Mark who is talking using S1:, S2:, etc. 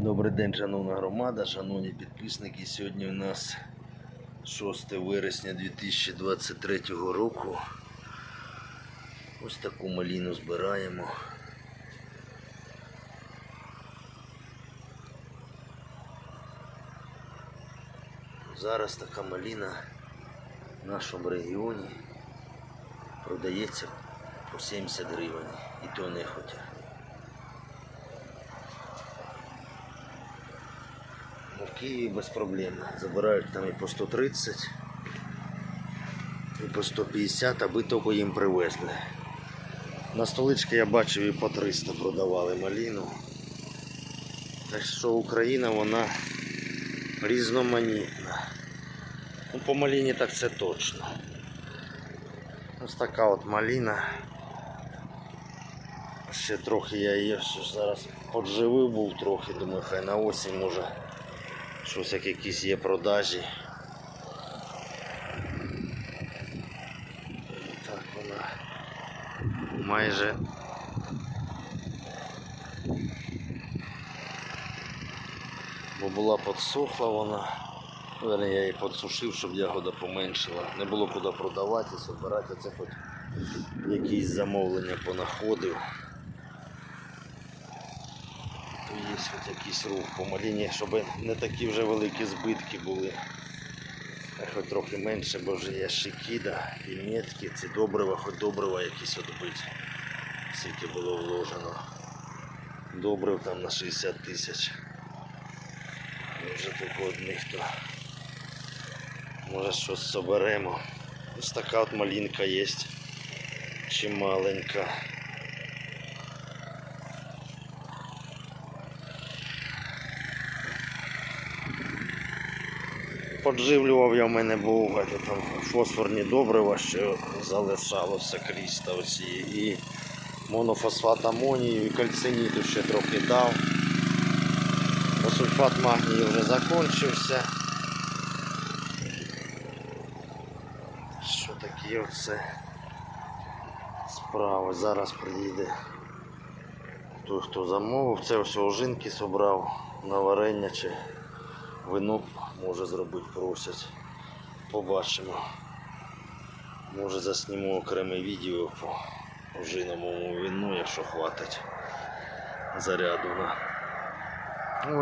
S1: Добрий день, шановна громада, шановні підписники. Сьогодні у нас 6 вересня 2023 року. Ось таку маліну збираємо. Зараз така маліна в нашому регіоні продається по 70 гривень. І то не хоча. Ну, В Києві без проблем. Забирають там і по 130, і по 150, аби тільки їм привезли. На столички я бачив і по 300 продавали маліну. Так що Україна вона різноманітна. Ну, по маліні так це точно. Ось така от маліна. Ще трохи я її зараз подживив був трохи, думаю, хай на осінь може щось як якісь є продажі. Так вона майже бо була підсохла вона. Верне, я її підсушив, щоб ягода поменшила. Не було куди продавати, збирати, це хоч якісь замовлення понаходив. Є хоч якийсь рух по маліні, щоб не такі вже великі збитки були. Хоч трохи менше, бо вже є шикіда і метки, ці добрива, хоч добрива якісь відбить. Скільки було вложено. Добрив там на 60 тисяч. Вже тільки одних то може щось соберемо. Ось така от малинка є. Чималенька. Подживлював я в мене був там фосфорні добрива, що залишалося крізь та оці. І монофосфат амонію, і кальциніту ще трохи дав. Сульфат магнію вже закінчився. Що такі оце справи. Зараз приїде той, хто замовив. Це ось ожинки зібрав на варення чи вино може зробити, просять. Побачимо. Може засніму окреме відео по ожиновому вину, якщо хватить заряду